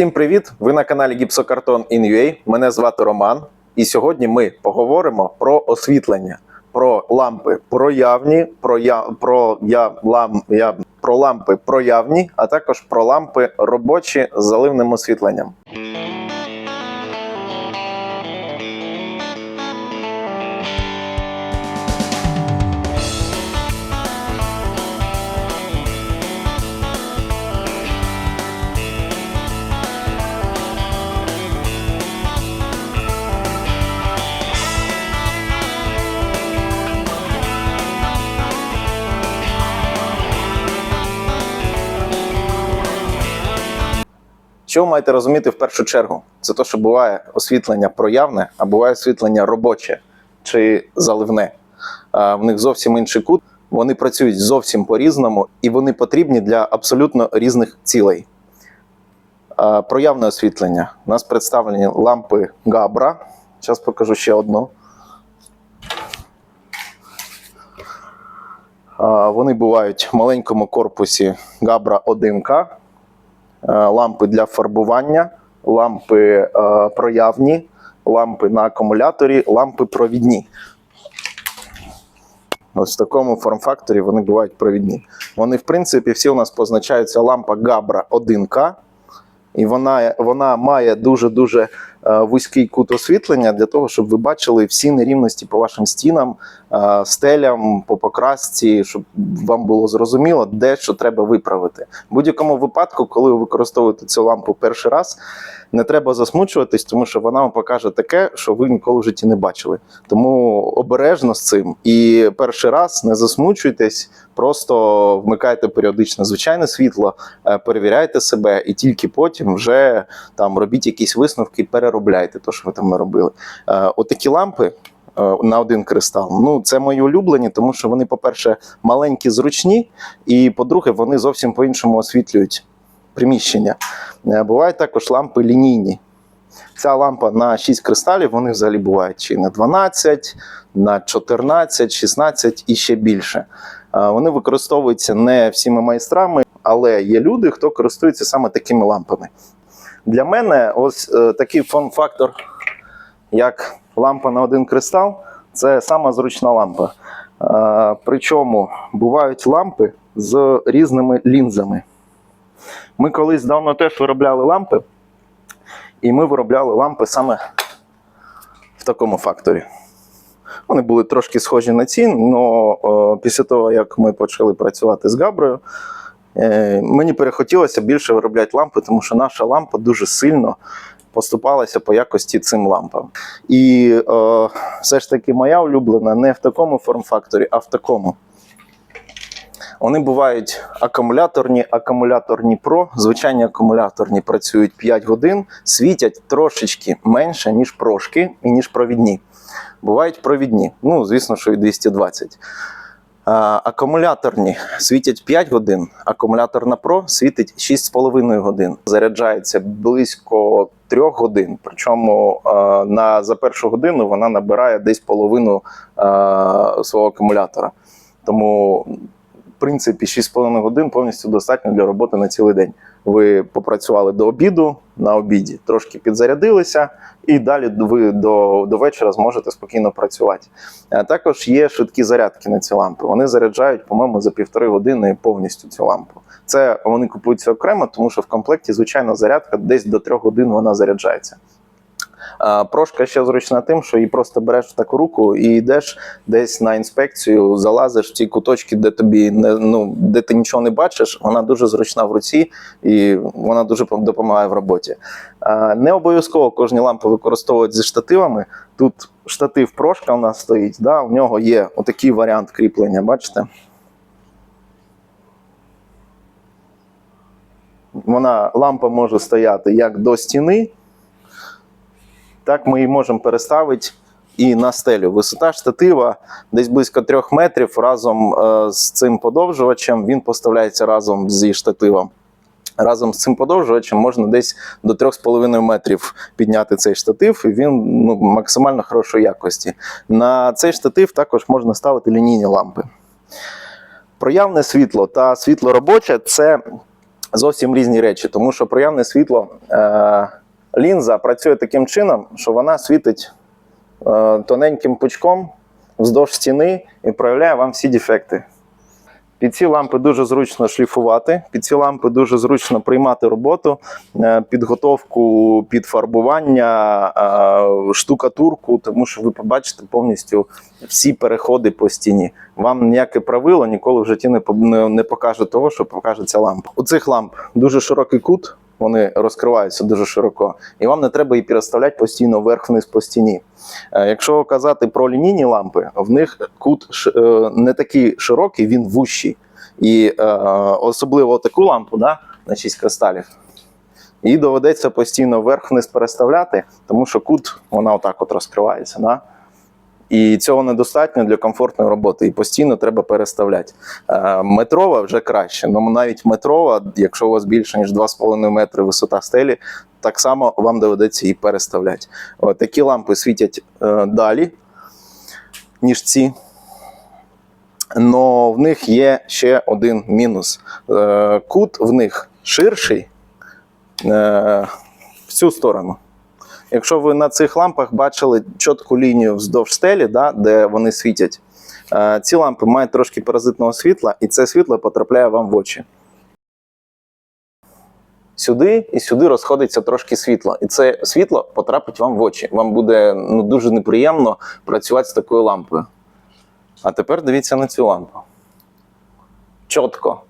Всім привіт! Ви на каналі Гіпсокартон In.ua. Мене звати Роман. І сьогодні ми поговоримо про освітлення, про лампи проявні, про я, про я, лам, я, про лампи проявні, а також про лампи робочі з заливним освітленням. Що ви маєте розуміти в першу чергу? Це те, що буває освітлення проявне, а буває освітлення робоче чи заливне. В них зовсім інший кут. Вони працюють зовсім по-різному і вони потрібні для абсолютно різних цілей. Проявне освітлення. У нас представлені лампи Габра. Зараз покажу ще одну. Вони бувають в маленькому корпусі Габра 1К. Е, лампи для фарбування, лампи е, проявні, лампи на акумуляторі, лампи провідні. Ось в такому форм-факторі вони бувають провідні. Вони, в принципі, всі у нас позначаються лампа Габра 1К. І вона, вона має дуже-дуже вузький кут освітлення для того, щоб ви бачили всі нерівності по вашим стінам, е, стелям, по покрасці, щоб вам було зрозуміло, де що треба виправити. В будь-якому випадку, коли ви використовуєте цю лампу перший раз, не треба засмучуватись, тому що вона вам покаже таке, що ви ніколи в житті не бачили. Тому обережно з цим. І перший раз не засмучуйтесь, просто вмикайте періодично звичайне світло, е, перевіряйте себе, і тільки потім вже там робіть якісь висновки, переробляйте те, що ви там наробили. Е, Отакі лампи. е, На один кристал. Ну, це мої улюблені, тому що вони, по-перше, маленькі, зручні, і по-друге, вони зовсім по-іншому освітлюють приміщення. Е, Бувають також лампи лінійні. Ця лампа на 6 кристалів, вони взагалі бувають чи на 12, на 14, 16 і ще більше. Вони використовуються не всіма майстрами, але є люди, хто користується саме такими лампами. Для мене ось е, такий форм-фактор, як лампа на один кристал, це сама зручна лампа. Е, Причому бувають лампи з різними лінзами. Ми колись давно теж виробляли лампи, і ми виробляли лампи саме в такому факторі. Вони були трошки схожі на ці, але після того, як ми почали працювати з Габрою, мені перехотілося більше виробляти лампи, тому що наша лампа дуже сильно поступалася по якості цим лампам. І е, все ж таки моя улюблена не в такому форм-факторі, а в такому. Вони бувають акумуляторні, акумуляторні Pro. Звичайні акумуляторні працюють 5 годин, світять трошечки менше, ніж прошки і ніж провідні. Бувають провідні, ну, звісно, що і 220. Акумуляторні світять 5 годин, акумуляторна Pro світить 6,5 годин. Заряджається близько 3 годин. Причому на, за першу годину вона набирає десь половину свого акумулятора. Тому в принципі, 6,5 годин повністю достатньо для роботи на цілий день. Ви попрацювали до обіду, на обіді трошки підзарядилися, і далі ви до, до вечора зможете спокійно працювати. А також є швидкі зарядки на ці лампи. Вони заряджають, по-моєму, за півтори години повністю цю лампу. Це вони купуються окремо, тому що в комплекті, звичайно, зарядка десь до трьох годин вона заряджається. А, Прошка ще зручна тим, що її просто береш в таку руку і йдеш десь на інспекцію, залазиш в ті куточки, де тобі не ну де ти нічого не бачиш. Вона дуже зручна в руці і вона дуже допомагає в роботі. А, Не обов'язково кожні лампи використовують зі штативами. Тут штатив прошка у нас стоїть. Да, У нього є отакий варіант кріплення. Бачите? Вона лампа може стояти як до стіни, так ми її можемо переставити і на стелю. Висота штатива десь близько 3 метрів разом е, з цим подовжувачем. Він поставляється разом зі штативом. Разом з цим подовжувачем можна десь до 3,5 метрів підняти цей штатив, і він ну, максимально хорошої якості. На цей штатив також можна ставити лінійні лампи. Проявне світло та світло робоче це зовсім різні речі, тому що проявне світло е, лінза працює таким чином, що вона світить е, тоненьким пучком вздовж стіни і проявляє вам всі дефекти. Під ці лампи дуже зручно шліфувати, під ці лампи дуже зручно приймати роботу, е, підготовку під фарбування, е, штукатурку, тому що ви побачите повністю всі переходи по стіні. Вам ніяке правило ніколи в житті не, покаже того, що покаже ця лампа. У цих ламп дуже широкий кут, вони розкриваються дуже широко, і вам не треба її переставляти постійно вверх-вниз по стіні. Е, Якщо казати про лінійні лампи, в них кут е, не такий широкий, він вущий. І е, особливо таку лампу да, на 6 кристалів. Її доведеться постійно вверх-вниз переставляти, тому що кут вона отак от розкривається. Да? І цього недостатньо для комфортної роботи. І постійно треба переставляти. Е, метрова вже краще. Ну навіть метрова, якщо у вас більше ніж 2,5 метри висота стелі, так само вам доведеться її переставляти. От, такі лампи світять е, далі, ніж ці. Но в них є ще один мінус. Е, кут в них ширший в цю сторону. Якщо ви на цих лампах бачили чітку лінію вздовж стелі, да, де вони світять, е, ці лампи мають трошки паразитного світла, і це світло потрапляє вам в очі. Сюди і сюди розходиться трошки світло. І це світло потрапить вам в очі. Вам буде ну, дуже неприємно працювати з такою лампою. А тепер дивіться на цю лампу. Чітко.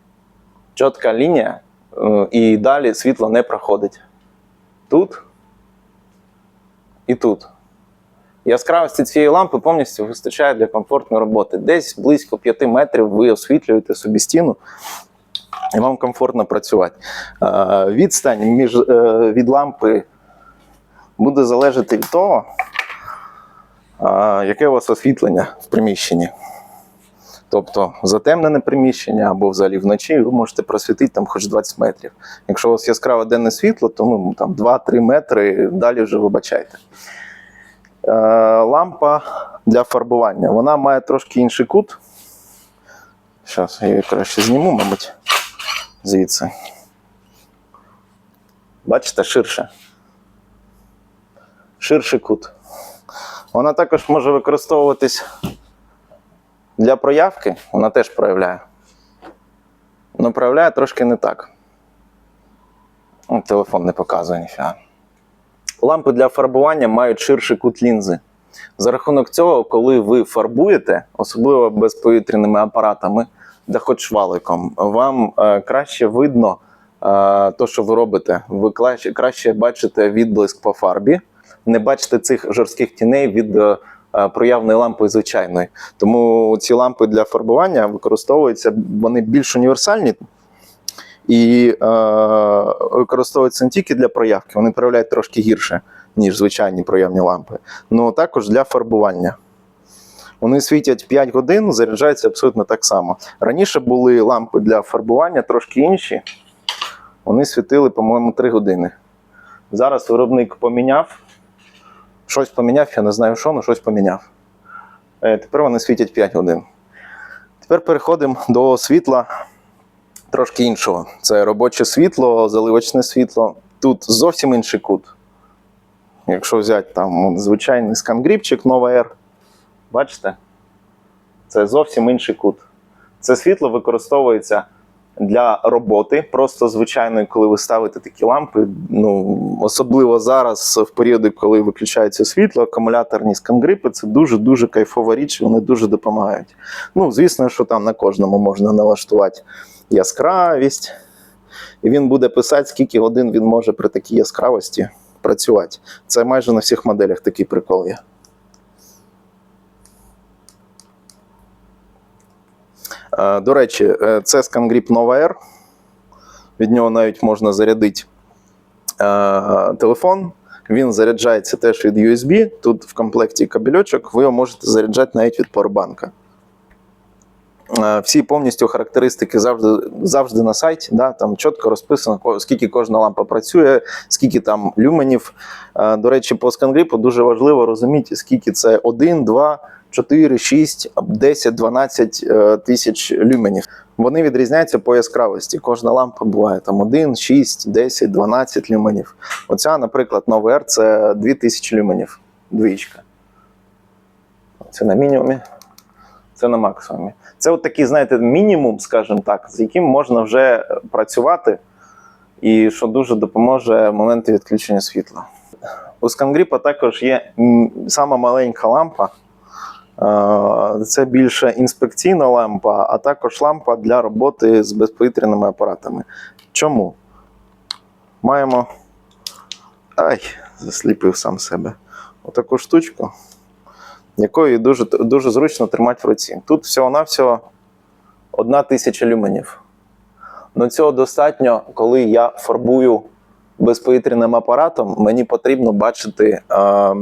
Чітка лінія, е, і далі світло не проходить. Тут і тут. Яскравості цієї лампи повністю вистачає для комфортної роботи. Десь близько 5 метрів ви освітлюєте собі стіну, і вам комфортно працювати. Е, Відстань між, е, від лампи буде залежати від того, е, яке у вас освітлення в приміщенні. Тобто затемнене приміщення або взагалі вночі ви можете просвітити там хоч 20 метрів. Якщо у вас яскраве денне світло, то ну, там 2-3 метри далі вже вибачайте. Е, лампа для фарбування. Вона має трошки інший кут. Зараз я її краще зніму, мабуть, звідси. Бачите, ширше. Ширший кут. Вона також може використовуватись для проявки, вона теж проявляє. Але проявляє трошки не так. О, Телефон не показує ніфіга. Лампи для фарбування мають ширший кут лінзи. За рахунок цього, коли ви фарбуєте, особливо безповітряними апаратами, да хоч валиком, вам е, краще видно е, то, що ви робите. Ви краще, краще бачите відблиск по фарбі, не бачите цих жорстких тіней від е, проявної лампи звичайної. Тому ці лампи для фарбування використовуються, вони більш універсальні і е, використовуються не тільки для проявки, вони проявляють трошки гірше, ніж звичайні проявні лампи, але також для фарбування. Вони світять 5 годин, заряджаються абсолютно так само. Раніше були лампи для фарбування трошки інші. Вони світили, по-моєму, 3 години. Зараз виробник поміняв. Щось поміняв, я не знаю що, але щось поміняв. Е, Тепер вони світять 5 годин. Тепер переходимо до світла трошки іншого. Це робоче світло, заливочне світло. Тут зовсім інший кут. Якщо взяти там звичайний скангріпчик Nova R, бачите? Це зовсім інший кут. Це світло використовується для роботи, просто звичайної, коли ви ставите такі лампи. Ну, особливо зараз, в періоди, коли виключається світло, акумуляторні скангрипи це дуже-дуже кайфова річ, вони дуже допомагають. Ну, звісно, що там на кожному можна налаштувати яскравість. І він буде писати, скільки годин він може при такій яскравості працювати. Це майже на всіх моделях такий прикол є. До речі, це ScanGrip Nova R. Від нього навіть можна зарядити е, телефон. Він заряджається теж від USB. Тут в комплекті кабельочок, ви його можете заряджати навіть від Powerbank. Е, Всі повністю характеристики завжди, завжди на сайті. Да, там чітко розписано, скільки кожна лампа працює, скільки там люменів. Е, До речі, по скангріпу дуже важливо розуміти, скільки це 1, 2 4, 6, 10, 12 е, тисяч люменів. Вони відрізняються по яскравості. Кожна лампа буває там 1, 6, 10, 12 люменів. Оця, наприклад, Nova R це 2000 люменів. Двічка. Це на мінімумі, це на максимумі. Це от такий, знаєте, мінімум, скажімо так, з яким можна вже працювати, і що дуже допоможе моменти відключення світла. У Скангріпа також є сама маленька лампа. Е, Це більше інспекційна лампа, а також лампа для роботи з безповітряними апаратами. Чому? Маємо. Ай, засліпив сам себе. Отаку штучку, якою дуже, дуже зручно тримати в руці. Тут всього-навсього одна тисяча люменів. Ну цього достатньо, коли я фарбую безповітряним апаратом, мені потрібно бачити е,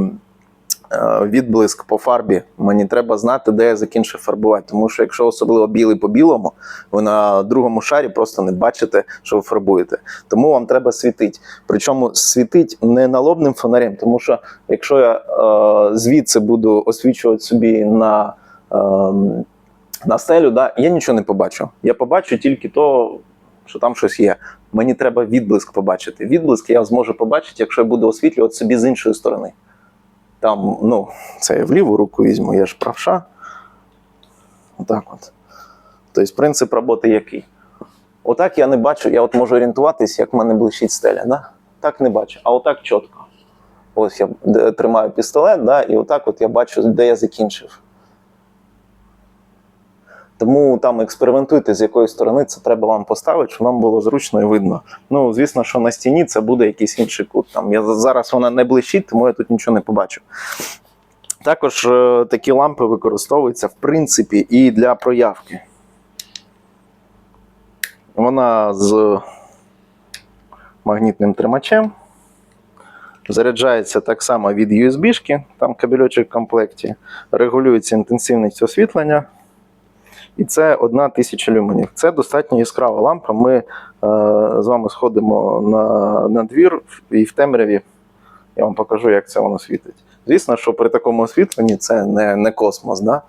відблиск по фарбі. Мені треба знати, де я закінчив фарбувати. Тому що якщо особливо білий по білому, ви на другому шарі просто не бачите, що ви фарбуєте. Тому вам треба світити. Причому світить не налобним фонарем, тому що якщо я е, звідси буду освічувати собі на. Е, на стелю, да, я нічого не побачу. Я побачу тільки то, що там щось є. Мені треба відблиск побачити. Відблиск я зможу побачити, якщо я буду освітлювати собі з іншої сторони. Там, ну, це я в ліву руку візьму, я ж правша. Отак от. Тобто принцип роботи який? Отак я не бачу, я от можу орієнтуватись, як в мене блищить стеля. Да? Так не бачу, а отак чітко. Ось я тримаю пістолет, да, і отак от я бачу, де я закінчив. Тому там експериментуйте, з якої сторони це треба вам поставити, щоб вам було зручно і видно. Ну, звісно, що на стіні це буде якийсь інший кут. Там я зараз вона не блищить, тому я тут нічого не побачу. Також е, такі лампи використовуються в принципі і для проявки. Вона з магнітним тримачем. Заряджається так само від USB-шки, там кабельочок в комплекті, регулюється інтенсивність освітлення. І це одна тисяча люменів. Це достатньо яскрава лампа. Ми е, з вами сходимо на, на двір і в темряві. Я вам покажу, як це воно світить. Звісно, що при такому освітленні це не, не космос. Да?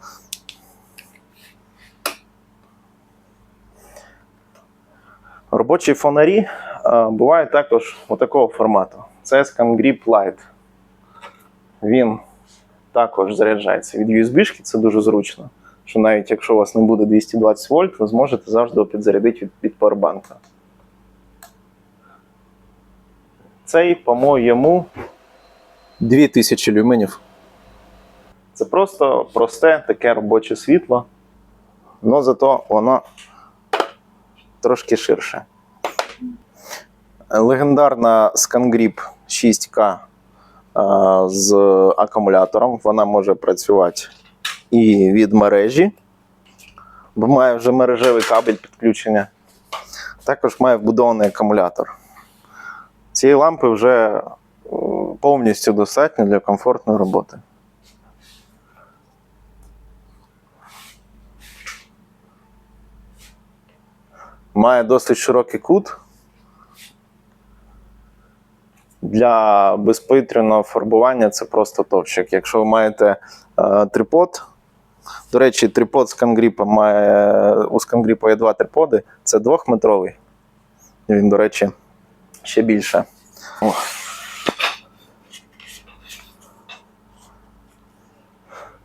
Робочі фонарі е, бувають також такого формату. Це ScanGrip Lite. Він також заряджається від USB-шки, це дуже зручно що навіть якщо у вас не буде 220 вольт, ви зможете завжди підзарядити від, від павербанка. Цей, по-моєму, 2000 люменів. Це просто просте таке робоче світло, але зато воно трошки ширше. Легендарна ScanGrip 6K е, з акумулятором. Вона може працювати і від мережі, бо має вже мережевий кабель підключення. Також має вбудований акумулятор. Цієї лампи вже е, повністю достатньо для комфортної роботи. Має досить широкий кут. Для безповітряного фарбування це просто топчик. Якщо ви маєте е, трипод, до речі, трипод з Кангріпа має у Скангріпа є два триподи. Це двохметровий. Він, до речі, ще більше. О.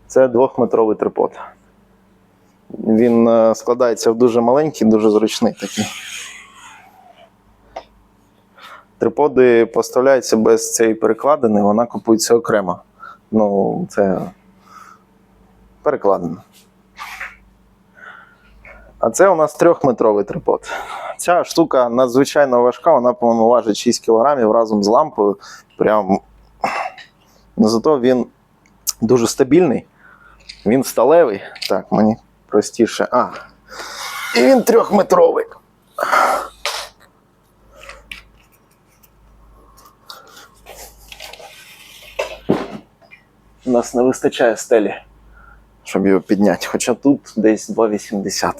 Це двохметровий трипод. Він е, складається в дуже маленький, дуже зручний такий. Триподи поставляються без цієї перекладини, вона купується окремо. Ну, це перекладено. А це у нас трьохметровий трипод. Ця штука надзвичайно важка, вона, по-моєму, важить 6 кг разом з лампою. Прям... Ну, Зато він дуже стабільний, він сталевий. Так, мені простіше. А. І він трьохметровий. У нас не вистачає стелі, щоб його підняти. Хоча тут десь 2,80.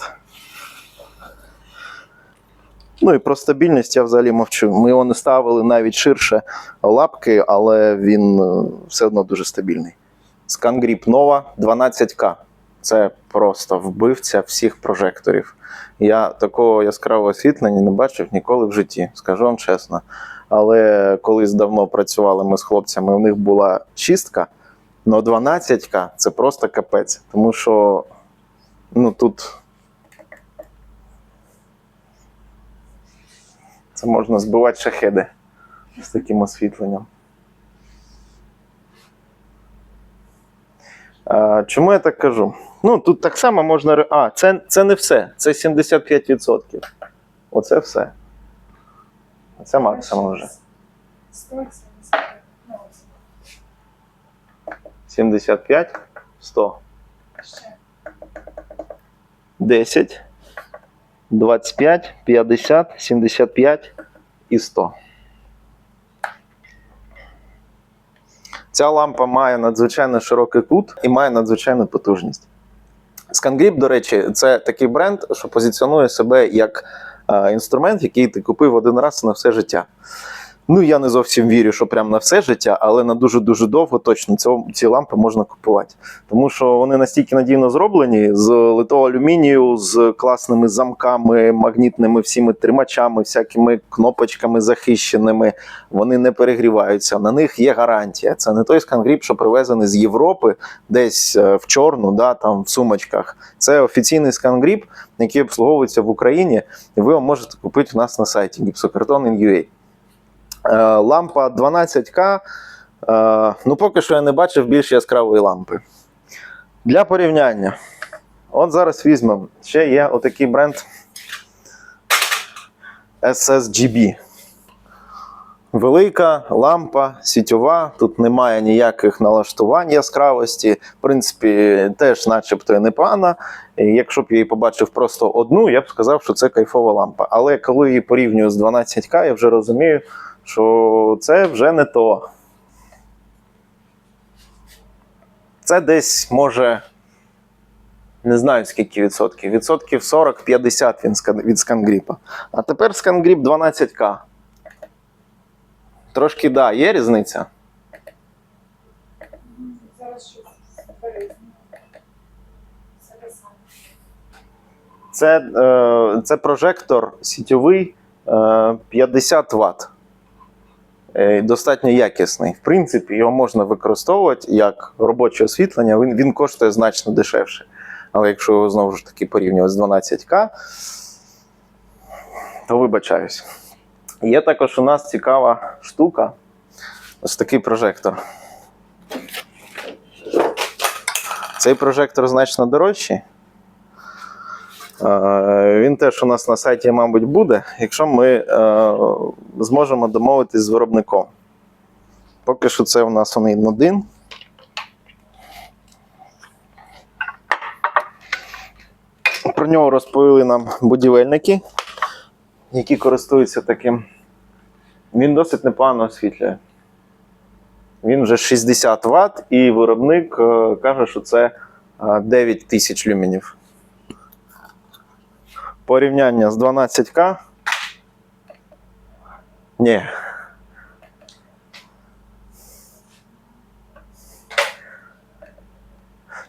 Ну і про стабільність я взагалі мовчу. Ми його не ставили навіть ширше лапки, але він е, все одно дуже стабільний. ScanGrip Nova 12K. Це просто вбивця всіх прожекторів. Я такого яскравого освітлення не бачив ніколи в житті, скажу вам чесно. Але колись давно працювали ми з хлопцями, у них була шістка, але 12К це просто капець. Тому що ну, тут це можна збивати шахеди з таким освітленням. Чому я так кажу? Ну, тут так само можна. А, це, це не все. Це 75%. Оце все. Це максимум вже. 75, 100, 10, 25, 50, 75 і 100. Ця лампа має надзвичайно широкий кут і має надзвичайну потужність. ScanGrip, до речі, це такий бренд, що позиціонує себе як е, інструмент, який ти купив один раз на все життя. Ну, я не зовсім вірю, що прям на все життя, але на дуже-дуже довго точно цього, ці лампи можна купувати. Тому що вони настільки надійно зроблені з литого алюмінію, з класними замками, магнітними всіми тримачами, всякими кнопочками захищеними. Вони не перегріваються. На них є гарантія. Це не той скангріп, що привезений з Європи, десь е, в чорну, да, там в сумочках. Це офіційний скангріп, який обслуговується в Україні, і ви його можете купити у нас на сайті gipsocarton.in.ua. Е, Лампа 12К. е, Ну, поки що я не бачив більш яскравої лампи. Для порівняння. От зараз візьмемо. Ще є отакий бренд SSGB. Велика лампа, сітьова, тут немає ніяких налаштувань яскравості. В принципі, теж, начебто, і непогана. Якщо б я її побачив просто одну, я б сказав, що це кайфова лампа. Але коли її порівнюю з 12К, я вже розумію, що це вже не то. Це десь може. Не знаю скільки відсотків. Відсотків 40-50 він ска- від скангріпа. А тепер скангріп 12К. Трошки да, є різниця. Це. Це, е, це прожектор сітьовий е, 50 Вт. Е, достатньо якісний. В принципі, його можна використовувати як робоче освітлення, він, він коштує значно дешевше. Але якщо його знову ж таки порівнювати з 12К, то вибачаюсь. Є також у нас цікава штука. Ось такий прожектор. Цей прожектор значно дорожчий. Е, Він теж у нас на сайті, мабуть, буде, якщо ми е, зможемо домовитись з виробником. Поки що це у нас один один. Про нього розповіли нам будівельники, які користуються таким. Він досить непогано освітлює. Він вже 60 Вт, і виробник е, каже, що це е, 9 тисяч люменів порівняння з 12К. Ні.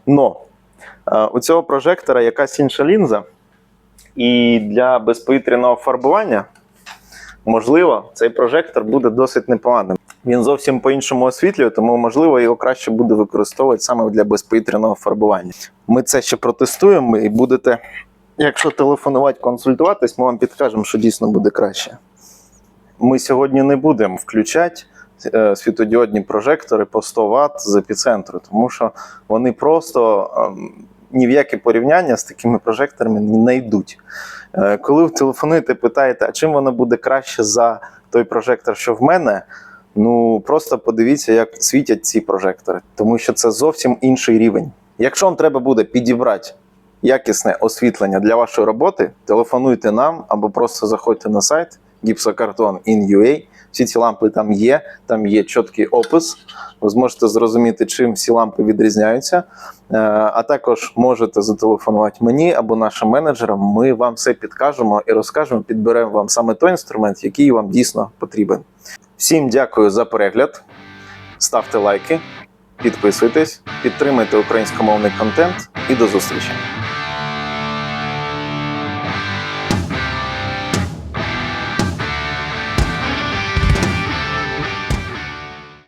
Но е, у цього прожектора якась інша лінза, і для безповітряного фарбування, можливо, цей прожектор буде досить непоганим. Він зовсім по-іншому освітлює, тому можливо його краще буде використовувати саме для безповітряного фарбування. Ми це ще протестуємо і будете Якщо телефонувати, консультуватись, ми вам підкажемо, що дійсно буде краще. Ми сьогодні не будемо включати е, світодіодні прожектори по 100 Вт з епіцентру, тому що вони просто ем, ні в яке порівняння з такими прожекторами не йдуть. Е, Коли ви телефонуєте, питаєте, а чим воно буде краще за той прожектор, що в мене, ну просто подивіться, як світять ці прожектори, тому що це зовсім інший рівень. Якщо вам треба буде підібрати якісне освітлення для вашої роботи, телефонуйте нам або просто заходьте на сайт gipsocarton.in.ua. Всі ці лампи там є, там є чіткий опис. Ви зможете зрозуміти, чим всі лампи відрізняються. Е, А також можете зателефонувати мені або нашим менеджерам. Ми вам все підкажемо і розкажемо, підберемо вам саме той інструмент, який вам дійсно потрібен. Всім дякую за перегляд. Ставте лайки, підписуйтесь, підтримуйте українськомовний контент і до зустрічі!